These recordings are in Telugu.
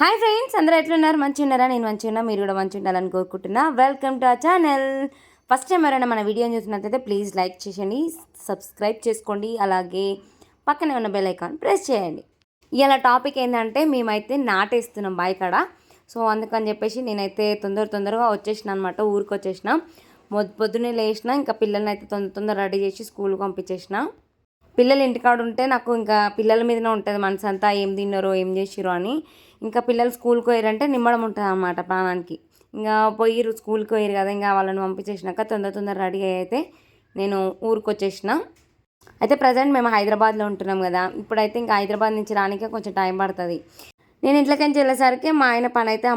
హాయ్ ఫ్రెండ్స్ అందరూ ఎట్లున్నారు? మంచి ఉన్నారా నేను మంచి ఉన్నా మీరు కూడా మంచి ఉండాలని కోరుకుంటున్నా. వెల్కమ్ టు ఆ ఛానల్ ఫస్ట్ టైం ఎవరైనా మన వీడియోని చూసినట్లయితే ప్లీజ్ లైక్ చేయండి సబ్స్క్రైబ్ చేసుకోండి అలాగే పక్కనే ఉన్న బెల్ ఐకాన్ ప్రెస్ చేయండి. ఇలా టాపిక్ ఏంటంటే మేమైతే నాటేస్తున్నాం బాయికాడ సో అందుకని చెప్పేసి నేనైతే తొందర తొందరగా వచ్చేసిన అనమాట ఊరికి వచ్చేసిన మొద్ పొద్దున్నే లేచిన ఇంకా పిల్లల్ని అయితే తొందర తొందర రెడీ చేసి స్కూల్కి పంపించేసిన. పిల్లలు ఇంటికాడ ఉంటే నాకు ఇంకా పిల్లల మీదనే ఉంటుంది మనసు అంతా ఏం తిన్నారో ఏం చేసిరో అని. ఇంకా పిల్లలు స్కూల్కి పోయారంటే నిమ్మడం ఉంటుంది అన్నమాట ప్రాణానికి. ఇంకా పోయిరు స్కూల్కి పోయారు కదా ఇంకా వాళ్ళని పంపించేసినాక తొందర తొందర రెడీ అయ్యి అయితే నేను ఊరికి వచ్చేసిన అయితే ప్రజెంట్ మేము హైదరాబాద్లో ఉంటున్నాం కదా ఇప్పుడైతే ఇంకా హైదరాబాద్ నుంచి రానికే కొంచెం టైం పడుతుంది. నేను ఇంట్లోకించి వెళ్ళేసరికి మా ఆయన పని అయితే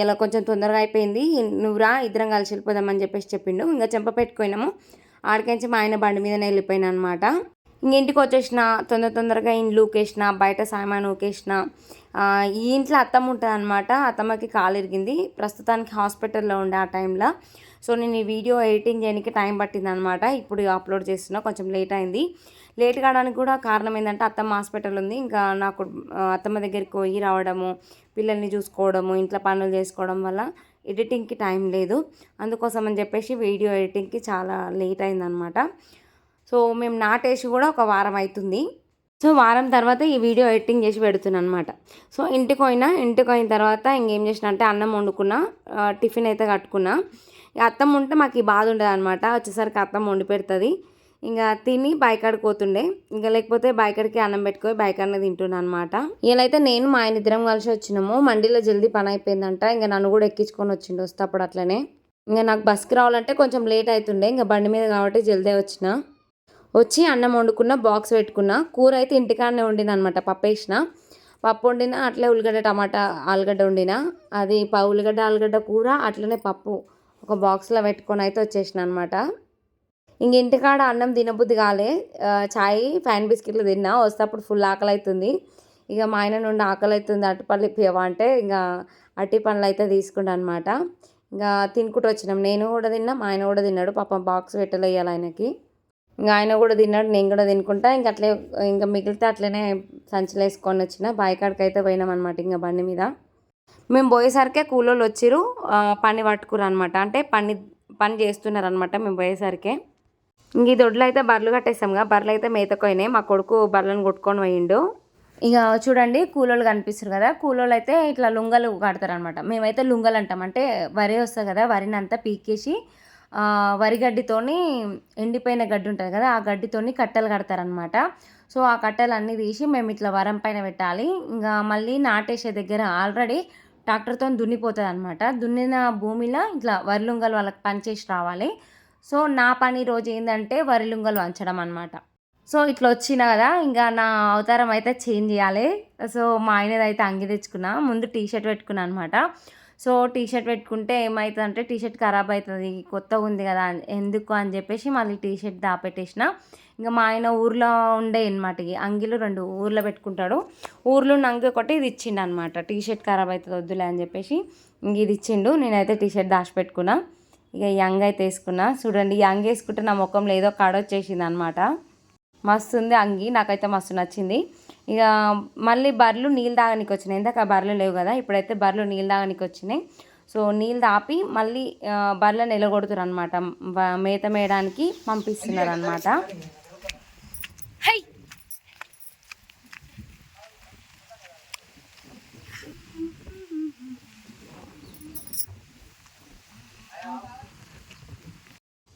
ఇలా కొంచెం తొందరగా అయిపోయింది. నువ్వు రా ఇద్దరం కలిసి వెళ్ళిపోదామని చెప్పేసి చెప్పిండు. ఇంకా చెంప పెట్టుకున్నాము. ఆడికించి మా ఆయన బండి మీదనే వెళ్ళిపోయినా అనమాట ఇంక ఇంటికి వచ్చేసిన తొందర తొందరగా ఇండ్లు ఊకేసిన బయట సామాన్ ఊకేసిన. ఈ ఇంట్లో అత్తమ్మ ఉంటుంది అనమాట అత్తమ్మకి కాలు ఇరిగింది. ప్రస్తుతానికి హాస్పిటల్లో ఉండే ఆ టైంలో. సో నేను ఈ వీడియో ఎడిటింగ్ చేయడానికి టైం పట్టింది అనమాట ఇప్పుడు అప్లోడ్ చేస్తున్నా. కొంచెం లేట్ అయింది. లేట్ కావడానికి కూడా కారణం ఏంటంటే అత్తమ్మ హాస్పిటల్ ఉంది. ఇంకా నాకు అత్తమ్మ దగ్గరికి పోయి రావడము పిల్లల్ని చూసుకోవడము ఇంట్లో పనులు చేసుకోవడం వల్ల ఎడిటింగ్కి టైం లేదు. అందుకోసం అని చెప్పేసి వీడియో ఎడిటింగ్కి చాలా లేట్ అయిందనమాట సో మేము నాటేసి కూడా ఒక వారం అవుతుంది. సో వారం తర్వాత ఈ వీడియో ఎడిటింగ్ చేసి పెడుతున్నాను అనమాట సో ఇంటికి పోయినా ఇంటికి పోయిన తర్వాత ఇంకేం చేసిన అంటే అన్నం వండుకున్నా టిఫిన్ అయితే కట్టుకున్నా. ఇక అత్తమ్మ ఉంటే మాకు ఈ బాధ ఉండదు అనమాట వచ్చేసరికి అత్తమ్మ వండి పెడుతుంది. ఇంకా తిని బైకాడికి పోతుండే. ఇంకా లేకపోతే బైకాడికి అన్నం పెట్టుకొని బైకాడనే తింటున్నా అనమాట ఇలాగైతే నేను మా ఆయన ఇద్దరం కలిసి వచ్చినాము. మండీలో జల్దీ పని అయిపోయిందంట. ఇంకా నన్ను కూడా ఎక్కించుకొని వచ్చిండు వస్తే అప్పుడు అట్లనే. ఇంకా నాకు బస్కి రావాలంటే కొంచెం లేట్ అవుతుండే. ఇంకా బండి మీద కాబట్టి జల్దీ వచ్చిన. వచ్చి అన్నం వండుకున్న బాక్స్ పెట్టుకున్న కూర అయితే ఇంటికాడనే వండిన అనమాట పప్పు వేసిన. పప్పు వండిన అట్లే ఉల్లిగడ్డ టమాటా ఆలుగడ్డ వండిన. అది ప ఉల్లిగడ్డ ఆలుగడ్డ కూర అట్లనే పప్పు ఒక బాక్స్లో పెట్టుకొని అయితే వచ్చేసిన అనమాట ఇంక ఇంటికాడ అన్నం తినబుద్ధి కాలే. చాయ్ ఫ్యాన్ బిస్కెట్లు తిన్నా. వస్తే అప్పుడు ఫుల్ ఆకలి అవుతుంది ఇక మా ఆయన నుండి ఆకలి అవుతుంది అటుపల్లి ఇప్పియవా అంటే ఇంకా అట్టి పనులు అయితే తీసుకుంటా అనమాట ఇంకా తినుకుంటూ వచ్చినాం. నేను కూడా తిన్నా మా ఆయన కూడా తిన్నాడు. పాపం బాక్స్ పెట్టలేయాలి ఆయనకి. ఇంకా ఆయన కూడా తిన్నాడు నేను కూడా తినుకుంటా. ఇంకా అట్లే ఇంకా మిగిలితే అట్లనే సంచులు వేసుకొని వచ్చిన. బాయికాడికి అయితే పోయినామన్నమాట ఇంకా బండి మీద. మేము పోయేసరికే కూలోళ్ళు వచ్చిరు పని పట్టుకురు అనమాట అంటే పని పని చేస్తున్నారు అనమాట మేము పోయేసరికే. ఇంక ఈ దొడ్లు అయితే బర్రెలు కట్టేసాంగా బర్రెలు అయితే మేతకోయినాయి మా కొడుకు బర్రెలను కొట్టుకొని పోయిండు. ఇక చూడండి కూలోళ్ళు కనిపిస్తారు కదా. కూలోళ్ళు అయితే ఇట్లా లుంగలు కడతారనమాట మేమైతే లుంగలు అంటాం. అంటే వరి వస్తుంది కదా వరిని అంతా పీకేసి వరిగడ్డితోని వరి గడ్డితోని ఎండిపోయిన గడ్డి ఉంటుంది కదా ఆ గడ్డితోని కట్టెలు కడతారనమాట సో ఆ కట్టెలు అన్నీ తీసి మేము ఇట్లా వరం పైన పెట్టాలి. ఇంకా మళ్ళీ నాటేసే దగ్గర ఆల్రెడీ ట్రాక్టర్తో దున్నిపోతుంది అనమాట దున్నిన భూమిలో ఇట్లా వరిలుంగలు వాళ్ళకి పనిచేసి రావాలి. సో నా పని రోజు ఏంటంటే వరిలుంగలు వంచడం అనమాట సో ఇట్లా వచ్చిన కదా ఇంకా నా అవతారం అయితే చేంజ్ చేయాలి. సో మా ఆయనది అయితే అంగి తెచ్చుకున్నా ముందు టీ షర్ట్ పెట్టుకున్నా అనమాట సో టీ షర్ట్ పెట్టుకుంటే ఏమవుతుంది అంటే టీ షర్ట్ ఖరాబ్ అవుతుంది కొత్తగా ఉంది కదా ఎందుకు అని చెప్పేసి మళ్ళీ టీ షర్ట్ దాపెట్టేసిన. ఇంకా మా ఆయన ఊర్లో ఉండే అనమాట ఈ అంగిలు రెండు ఊర్లో పెట్టుకుంటాడు. ఊర్లో నంగి ఒకటి ఇది ఇచ్చిండు అనమాట టీ షర్ట్ ఖరాబ్ అవుతుంది వద్దులే అని చెప్పేసి ఇంక ఇది ఇచ్చిండు. నేనైతే టీ షర్ట్ దాచిపెట్టుకున్నా ఇక యంగ్ అయితే వేసుకున్నా. చూడండి యంగ్ వేసుకుంటే నా ముఖంలో ఏదో కాడ వచ్చేసింది అనమాట మస్తు ఉంది అంగి నాకైతే మస్తు నచ్చింది. ఇక మళ్ళీ బర్రెలు నీళ్ళు తాగనికి వచ్చినాయి. ఇందాక బర్రెలు లేవు కదా ఇప్పుడైతే బర్రెలు నీళ్ళు తాగనికి వచ్చినాయి. సో నీళ్ళు తాపి మళ్ళీ బర్రెలు బర్రెలను నిలగొడుతున్నారు అనమాట మేత మేయడానికి పంపిస్తున్నారు అనమాట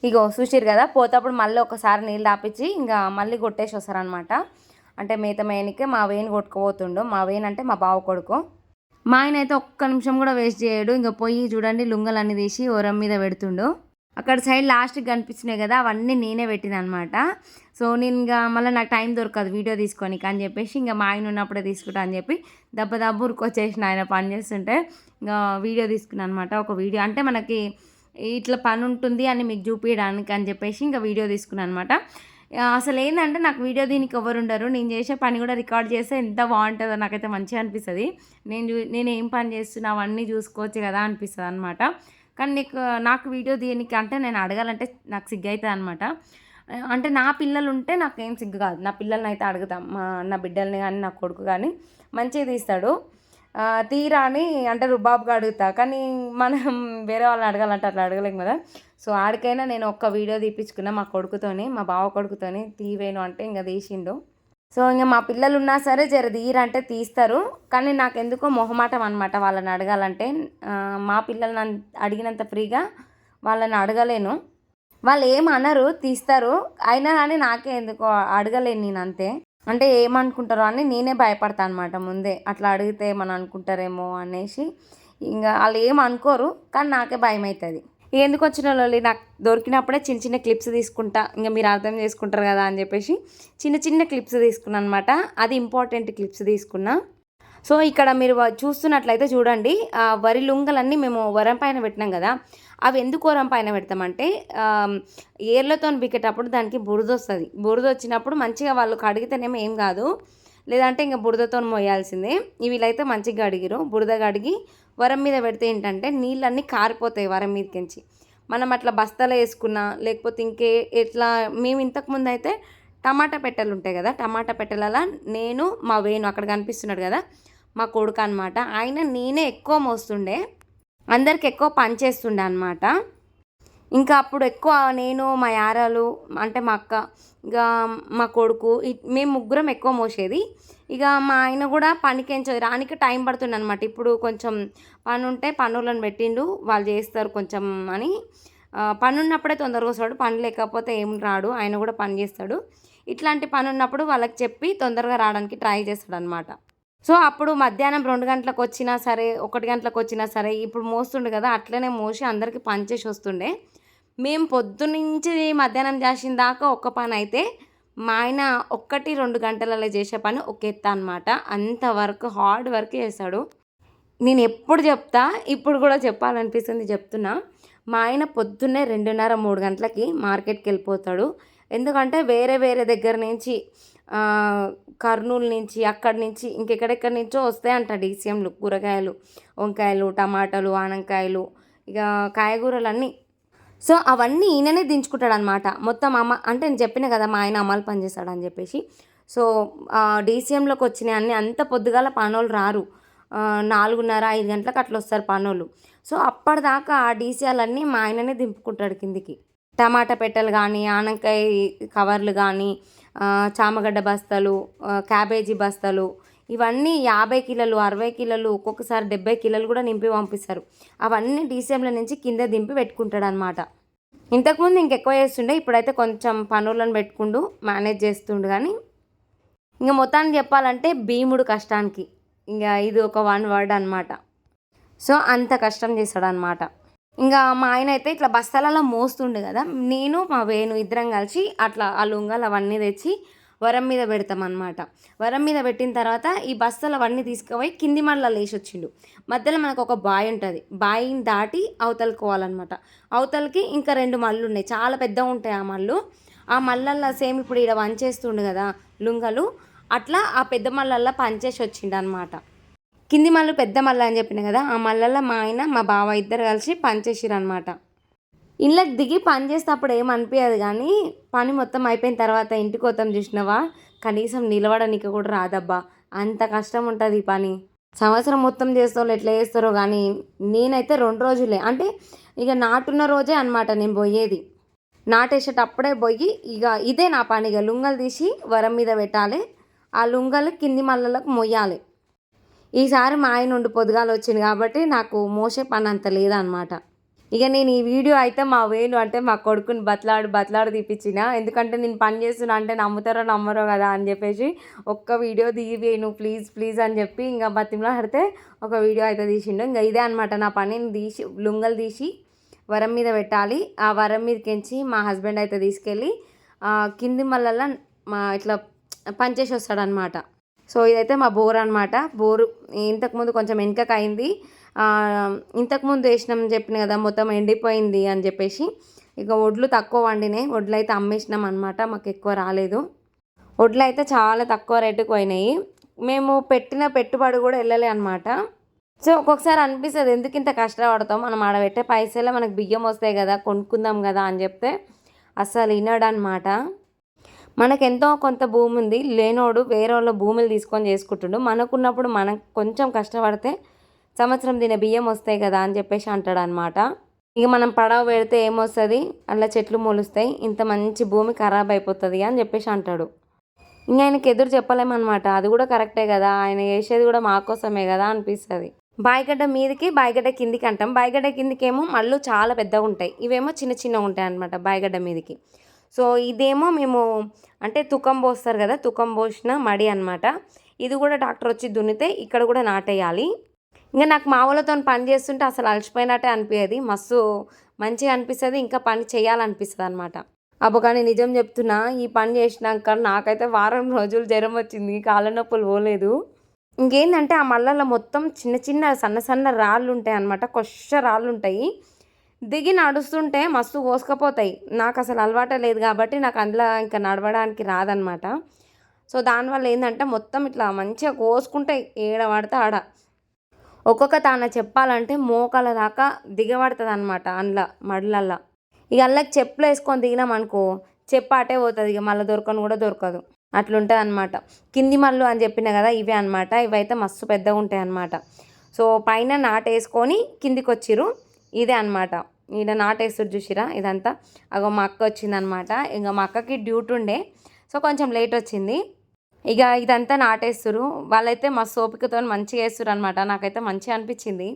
ఇగో చూసిరు కదా పోతప్పుడు మళ్ళీ ఒకసారి నీళ్ళు తాపించి ఇంకా మళ్ళీ కొట్టేసి వస్తారనమాట అంటే మేత మేయనికే మా వేణి కొట్టుకుపోతుండు. మా వేణి అంటే మా బావ కొడుకు. మా ఆయన అయితే ఒక్క నిమిషం కూడా వేస్ట్ చేయడు. ఇంకా పోయి చూడండి లుంగలన్నీ తీసి ఓరం మీద పెడుతుండు. అక్కడ సైడ్ లాస్ట్కి కనిపించినాయి కదా అవన్నీ నేనే పెట్టిన అనమాట సో నేను ఇంకా మళ్ళీ నాకు టైం దొరకదు వీడియో తీసుకొని అని చెప్పేసి ఇంకా మా ఆయన ఉన్నప్పుడే తీసుకుంటా అని చెప్పి దెబ్బ దెబ్బ ఉరికొచ్చేసిన ఆయన పని చేస్తుంటే ఇంకా వీడియో తీసుకున్నాను అనమాట ఒక వీడియో అంటే మనకి ఇట్లా పని ఉంటుంది అని మీకు చూపించడానికి అని చెప్పేసి ఇంకా వీడియో తీసుకున్నాను అనమాట అసలు ఏంటంటే నాకు వీడియో దీనికి ఎవరు ఉండరు. నేను చేసే పని కూడా రికార్డ్ చేస్తే ఎంత బాగుంటుందో నాకైతే మంచిగా అనిపిస్తుంది. నేను చూ- నేను ఏం పని చేస్తున్నా అవన్నీ చూసుకోవచ్చు కదా అనిపిస్తుంది అనమాట కానీ నీకు నాకు వీడియో దీనికి అంటే నేను అడగాలంటే నాకు సిగ్గు అవుతుంది అనమాట అంటే నా పిల్లలు ఉంటే నాకేం సిగ్గు కాదు. నా పిల్లల్ని అయితే అడుగుతాం. మా నా బిడ్డల్ని కానీ నా కొడుకు కానీ మంచిగా తీస్తాడు. తీరా అని అంటే రుబాబ్గా అడుగుతా. కానీ మనం వేరే వాళ్ళని అడగాలంటే అట్లా అడగలేం కదా. సో ఆడికైనా నేను ఒక్క వీడియో తీపించుకున్నా మా కొడుకుతోని మా బావ కొడుకుతోని తీవేను అంటే ఇంకా తీసిండు. సో ఇంకా మా పిల్లలు ఉన్నా సరే జర తీరంటే తీస్తారు. కానీ నాకు ఎందుకో మొహమాటం అనమాట వాళ్ళని అడగాలంటే. మా పిల్లల్ని అడిగినంత ఫ్రీగా వాళ్ళని అడగలేను. వాళ్ళు ఏం అనరు తీస్తారు. అయినా కానీ నాకే ఎందుకో అడగలేను నేను అంతే. అంటే ఏమనుకుంటారో అని నేనే భయపడతాను అనమాట ముందే. అట్లా అడిగితే ఏమని అనుకుంటారేమో అనేసి ఇంకా వాళ్ళు ఏం అనుకోరు కానీ నాకే భయం అవుతుంది ఎందుకు వచ్చిన వాళ్ళు నాకు దొరికినప్పుడే చిన్న చిన్న క్లిప్స్ తీసుకుంటా. ఇంకా మీరు అర్థం చేసుకుంటారు కదా అని చెప్పేసి చిన్న చిన్న క్లిప్స్ తీసుకున్నాను అనమాట అది ఇంపార్టెంట్ క్లిప్స్ తీసుకున్నా. సో ఇక్కడ మీరు చూస్తున్నట్లయితే చూడండి ఆ వరి లుంగలన్నీ మేము వరం పైన పెట్టినాం కదా. అవి ఎందుకు వరం పైన పెడతామంటే ఏర్లతో బిక్కేటప్పుడు దానికి బురద వస్తుంది బురద వచ్చినప్పుడు మంచిగా వాళ్ళు కడిగితేనేమో ఏం కాదు. లేదంటే ఇంకా బురదతో మోయాల్సిందే వీళ్ళైతే మంచిగా అడిగిరు బురద కడిగి వరం మీద పెడితే ఏంటంటే నీళ్ళన్నీ కారిపోతాయి వరం మీదకించి. మనం అట్లా బస్తాలో వేసుకున్నా లేకపోతే ఇంకే ఎట్లా మేము ఇంతకుముందు అయితే టమాటా పెట్టెలు ఉంటాయి కదా టమాటా పెట్టెలలో నేను మా వేణు అక్కడ కనిపిస్తున్నాడు కదా మా కొడుకు అనమాట ఆయన నేనే ఎక్కువ మోస్తుండే. అందరికి ఎక్కువ పని చేస్తుండే అనమాట ఇంకా అప్పుడు ఎక్కువ నేను మా యారాలు అంటే మా అక్క ఇక మా కొడుకు మేము ముగ్గురం ఎక్కువ మోసేది. ఇక మా ఆయన కూడా పనికించదు రానికి టైం పడుతుంది అనమాట ఇప్పుడు కొంచెం పని ఉంటే పనులను పెట్టిండు వాళ్ళు చేస్తారు కొంచెం అని. పని ఉన్నప్పుడే తొందరగా వస్తాడు పని లేకపోతే ఏం రాడు ఆయన కూడా పని చేస్తాడు. ఇట్లాంటి పని ఉన్నప్పుడు వాళ్ళకి చెప్పి తొందరగా రావడానికి ట్రై చేస్తాడు అనమాట సో అప్పుడు మధ్యాహ్నం రెండు గంటలకు వచ్చినా సరే ఒకటి గంటలకు వచ్చినా సరే ఇప్పుడు మోస్తుండే కదా అట్లనే మోసి అందరికీ పని చేసి వస్తుండే. మేము పొద్దునుంచి మధ్యాహ్నం చేసిన దాకా ఒక్క పని అయితే మా ఆయన ఒక్కటి రెండు గంటలలో చేసే పని ఒక ఎత్త అనమాట అంతవరకు హార్డ్ వర్క్ చేస్తాడు నేను ఎప్పుడు చెప్తా ఇప్పుడు కూడా చెప్పాలనిపిస్తుంది చెప్తున్నా. మా ఆయన పొద్దున్నే రెండున్నర మూడు గంటలకి మార్కెట్కి వెళ్ళిపోతాడు. ఎందుకంటే వేరే వేరే దగ్గర నుంచి కర్నూలు నుంచి అక్కడి నుంచి ఇంకెక్కడెక్కడి నుంచో వస్తాయంట డీసీఎంలు కూరగాయలు వంకాయలు టమాటాలు ఆనకాయలు ఇక కాయగూరలు అన్నీ సో అవన్నీ ఈయననే దించుకుంటాడు అనమాట మొత్తం అమ్మ అంటే నేను చెప్పిన కదా మా ఆయన అమ్మాలు పనిచేస్తాడు అని చెప్పేసి. సో డీసీఎంలోకి వచ్చిన అన్నీ అంత పొద్దుగాల పనోళ్ళు రారు. నాలుగున్నర ఐదు గంటలకు అట్లా వస్తారు పనోళ్ళు. సో అప్పటిదాకా ఆ డీసీఎలన్నీ మా ఆయననే దింపుకుంటాడు కిందికి. టమాటా పెట్టెలు కానీ ఆనకాయ కవర్లు కానీ చామగడ్డ బస్తాలు క్యాబేజీ బస్తాలు ఇవన్నీ యాభై కిలోలు అరవై కిలోలు ఒక్కొక్కసారి డెబ్బై కిలోలు కూడా నింపి పంపిస్తారు. అవన్నీ డీసీఎంల నుంచి కింద దింపి పెట్టుకుంటాడు అనమాట ఇంతకుముందు ఇంకెక్కువ చేస్తుండే ఇప్పుడైతే కొంచెం పనులను పెట్టుకుంటూ మేనేజ్ చేస్తుండు కానీ ఇంకా మొత్తాన్ని చెప్పాలంటే భీముడు కష్టానికి ఇంకా ఇది ఒక వన్ వర్డ్ అనమాట సో అంత కష్టం చేస్తాడు అనమాట ఇంకా మా ఆయన అయితే ఇట్లా బస్తాలలో మోస్తుండే కదా. నేను మా వేణు ఇద్దరం కలిసి అట్లా ఆ లుంగాలు అవన్నీ తెచ్చి వరం మీద పెడతాం అనమాట వరం మీద పెట్టిన తర్వాత ఈ బస్తాలు అవన్నీ తీసుకుపోయి కింది మళ్ళీ వేసి వచ్చిండు మధ్యలో మనకు ఒక బాయ్ ఉంటుంది. బాయిని దాటి అవతలకోవాలన్నమాట అవతలకి ఇంకా రెండు మళ్ళు ఉన్నాయి. చాలా పెద్దగా ఉంటాయి ఆ మళ్ళు. ఆ మళ్ళల్లో సేమ్ ఇప్పుడు ఇక్కడ వంచేస్తుండు కదా లుంగలు. అట్లా ఆ పెద్ద మళ్ళల్లో పంచేసి వచ్చిండు అనమాట కింది మళ్ళు పెద్ద మల్ల అని చెప్పిన కదా ఆ మల్లల్లో మా ఆయన మా బావ ఇద్దరు కలిసి పనిచేసిరు అనమాట ఇళ్ళకి దిగి పని చేసేటప్పుడు ఏమనిపించదు కానీ పని మొత్తం అయిపోయిన తర్వాత ఇంటికి వద్దాం చూసినావా? కనీసం నిలవడానికి కూడా రాదబ్బా. అంత కష్టం ఉంటుంది ఈ పని. సంవత్సరం మొత్తం చేస్తారో ఎట్లా చేస్తారో కానీ నేనైతే రెండు రోజులే. అంటే ఇక నాటున్న రోజే అనమాట నేను పోయేది. నాటేసేటప్పుడే పోయి ఇక ఇదే నా పని. ఇక లుంగలు తీసి వరం మీద పెట్టాలి. ఆ లుంగలు కింది మల్లలకు మొయ్యాలి. ఈసారి మా ఆయన ఉండి పొద్దుగాల వచ్చింది కాబట్టి నాకు మోసే పని అంత లేదనమాట. ఇక నేను ఈ వీడియో అయితే మా వేణు అంటే మా కొడుకుని బతలాడు బతలాడు తీపిచ్చిన. ఎందుకంటే నేను పని చేస్తున్నా అంటే నమ్ముతారో నమ్మరో కదా అని చెప్పేసి ఒక్క వీడియో దిగి ప్లీజ్ ప్లీజ్ అని చెప్పి ఇంకా బతిమలా ఆడితే ఒక వీడియో అయితే తీసిండు. ఇంకా ఇదే అనమాట నా పనిని తీసి లుంగలు తీసి వరం మీద పెట్టాలి. ఆ వరం మీదకించి మా హస్బెండ్ అయితే తీసుకెళ్ళి కింది మళ్ళల్లా మా ఇట్లా పనిచేసి వస్తాడనమాట. సో ఇదైతే మా బోర్ అనమాట బోరు ఇంతకుముందు కొంచెం వెనుకకు అయింది ఇంతకుముందు వేసినాం చెప్పిన కదా మొత్తం ఎండిపోయింది అని చెప్పేసి. ఇక వడ్లు తక్కువ వండినాయి వడ్లు అయితే అమ్మేసినాం అనమాట మాకు ఎక్కువ రాలేదు. వడ్లు అయితే చాలా తక్కువ రేటుకు పోయినాయి. మేము పెట్టిన పెట్టుబడి కూడా వెళ్ళలే అనమాట సో ఒక్కొక్కసారి అనిపిస్తుంది ఎందుకు ఇంత కష్టపడతాం? మనం ఆడబెట్టే పైసలే మనకు బియ్యం వస్తాయి కదా కొనుక్కుందాం కదా అని చెప్తే అస్సలు వినడనమాట మనకెంతో మనకు ఎంతో కొంత భూమి ఉంది లేనోడు వేరే వాళ్ళ భూములు తీసుకొని చేసుకుంటుండు. మనకున్నప్పుడు మనం కొంచెం కష్టపడితే సంవత్సరం తినే బియ్యం వస్తాయి కదా అని చెప్పేసి అంటాడు అనమాట ఇక మనం పడవ పెడితే ఏమొస్తుంది? అలా చెట్లు మొలుస్తాయి. ఇంత మంచి భూమి ఖరాబ్ అయిపోతుంది అని చెప్పేసి అంటాడు. ఇంకా ఆయనకి ఎదురు చెప్పలేమన్నమాట. అది కూడా కరెక్టే కదా. ఆయన చేసేది కూడా మా కోసమే కదా అనిపిస్తుంది. బాయిగడ్డ మీదకి బాయిగడ్డ కిందికి అంటాం. బాయిగడ్డ కిందికి ఏమో మళ్ళు చాలా పెద్దగా ఉంటాయి ఇవేమో చిన్న చిన్నగా ఉంటాయి అనమాట బాయిగడ్డ మీదకి. సో ఇదేమో మేము అంటే తుకం పోస్తారు కదా తుకం పోసిన మడి అనమాట ఇది కూడా డాక్టర్ వచ్చి దున్నితే ఇక్కడ కూడా నాటేయాలి. ఇంకా నాకు మావులతో పని చేస్తుంటే అసలు అలసిపోయినట్టే అనిపించేది మస్తు మంచిగా అనిపిస్తుంది ఇంకా పని చేయాలనిపిస్తుంది అనమాట అబ్బో కానీ నిజం చెప్తున్నా ఈ పని చేసినాక నాకైతే వారం రోజులు జ్వరం వచ్చింది కాళ్ళ నొప్పులు పోలేదు. ఇంకేంటంటే ఆ మళ్ళల్లో మొత్తం చిన్న చిన్న సన్న సన్న రాళ్ళు ఉంటాయి అనమాట కొష్ట రాళ్ళు ఉంటాయి. దిగి నడుస్తుంటే మస్తు కోసుకపోతాయి. నాకు అసలు అలవాటే లేదు కాబట్టి నాకు అందులో ఇంకా నడవడానికి రాదనమాట. సో దానివల్ల ఏంటంటే మొత్తం ఇట్లా మంచిగా కోసుకుంటే ఏడ పడితే ఆడ. ఒక్కొక్క తాన చెప్పాలంటే మోకాల దాకా దిగబడుతుంది అనమాట అందులో మడులల్లో. ఇక అల్లకి చెప్పులు వేసుకొని దిగినాం అనుకో చెప్పు అటే పోతుంది ఇక మళ్ళీ దొరకను కూడా దొరకదు. అట్లుంటుంది అనమాట కింది మళ్ళు అని చెప్పిన కదా ఇవే అనమాట. ఇవైతే మస్తు పెద్దగా ఉంటాయి అనమాట సో పైన నాటేసుకొని కిందికి వచ్చిర్రు ఇదే అనమాట. ఈడ నాటేస్తారు చూసిరా ఇదంతా. అగో మా అక్క వచ్చిందనమాట. ఇంకా మా అక్కకి డ్యూటీ ఉండే. సో కొంచెం లేట్ వచ్చింది. ఇక ఇదంతా నాటేస్తారు వాళ్ళైతే మా సోపికతో మంచిగా వేస్తారు అనమాట నాకైతే మంచిగా అనిపించింది.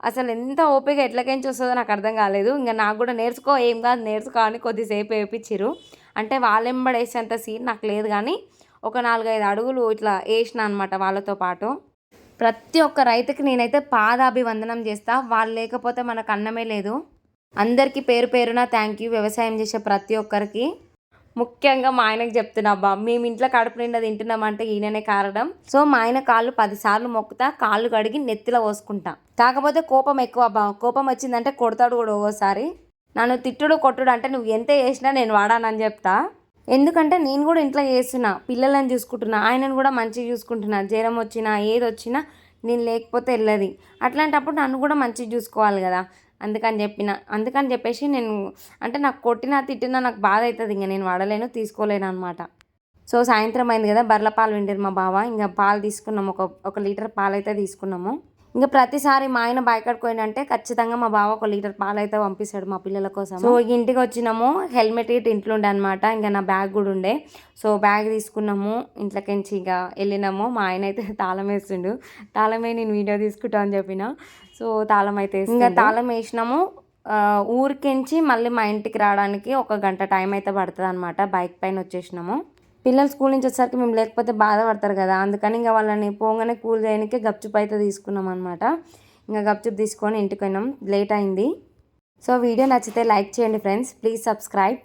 అసలు ఎంత ఓపిక ఎట్లకెంచి వస్తుందో నాకు అర్థం కాలేదు. ఇంకా నాకు కూడా నేర్చుకో ఏం కాదు నేర్చుకో అని కొద్దిసేపు వేయించిర్రు అంటే వాళ్ళెంబడేసేంత సీన్ నాకు లేదు కానీ ఒక నాలుగైదు అడుగులు ఇట్లా వేసిన అనమాట వాళ్ళతో పాటు. ప్రతి ఒక్క రైతుకి నేనైతే పాదాభివందనం చేస్తా. వాళ్ళు లేకపోతే మనకు అన్నమే లేదు. అందరికీ పేరు పేరున థ్యాంక్ యూ వ్యవసాయం చేసే ప్రతి ఒక్కరికి. ముఖ్యంగా మా ఆయనకి చెప్తున్నా అబ్బా మేము ఇంట్లో కడుపు నిండా తింటున్నామంటే ఈయననే కారణం. సో మా ఆయన కాళ్ళు పదిసార్లు మొక్కుతా కాళ్ళు కడిగి నెత్తిలో పోసుకుంటా. కాకపోతే కోపం ఎక్కువ అబ్బా కోపం వచ్చిందంటే కొడతాడు కూడా ఒక్కోసారి. నన్ను తిట్టుడు కొట్టుడు అంటే నువ్వు ఎంత చేసినా నేను వాడానని చెప్తా. ఎందుకంటే నేను కూడా ఇంట్లో చేస్తున్నా పిల్లలను చూసుకుంటున్నా ఆయనను కూడా మంచిగా చూసుకుంటున్నా. జ్వరం వచ్చినా ఏది వచ్చినా నేను లేకపోతే వెళ్ళదు అట్లాంటప్పుడు నన్ను కూడా మంచిగా చూసుకోవాలి కదా. అందుకని చెప్పిన అందుకని చెప్పేసి నేను అంటే నాకు కొట్టినా తిట్టినా నాకు బాధ అవుతుంది ఇంకా నేను వాడలేను తీసుకోలేను అనమాట సో సాయంత్రం అయింది కదా బర్ల పాలు వింటారు మా బావ. ఇంకా పాలు తీసుకున్నాము. ఒక ఒక లీటర్ పాలు అయితే తీసుకున్నాము. ఇంకా ప్రతిసారి మా ఆయన బయటకు అంటే ఖచ్చితంగా మా బావ ఒక లీటర్ పాలు అయితే పంపిస్తాడు మా పిల్లల కోసం. సో ఇంటికి వచ్చినాము. హెల్మెట్ ఇటు ఇంట్లో ఉండే అనమాట ఇంకా నా బ్యాగ్ కూడా ఉండే. సో బ్యాగ్ తీసుకున్నాము. ఇంట్లోకించి ఇక వెళ్ళినాము. మా ఆయన అయితే తాళం వేస్తుండు. తాళమే నేను వీడియో తీసుకుంటా అని చెప్పిన. సో తాళం అయితే ఇంకా తాళం వేసినాము. ఊరికించి మళ్ళీ మా ఇంటికి రావడానికి ఒక గంట టైం అయితే పడుతుంది అనమాట బైక్ పైన వచ్చేసినాము. పిల్లలు స్కూల్ నుంచి వచ్చేసరికి మేము లేకపోతే బాధపడతారు కదా. అందుకని ఇంకా వాళ్ళని పోగానే కూల్ చేయడానికి గప్చుప్ అయితే తీసుకున్నాం అనమాట ఇంకా గప్చుప్ తీసుకొని ఇంటికి పోయినాం. లేట్ అయింది. సో వీడియో నచ్చితే లైక్ చేయండి ఫ్రెండ్స్. Please subscribe.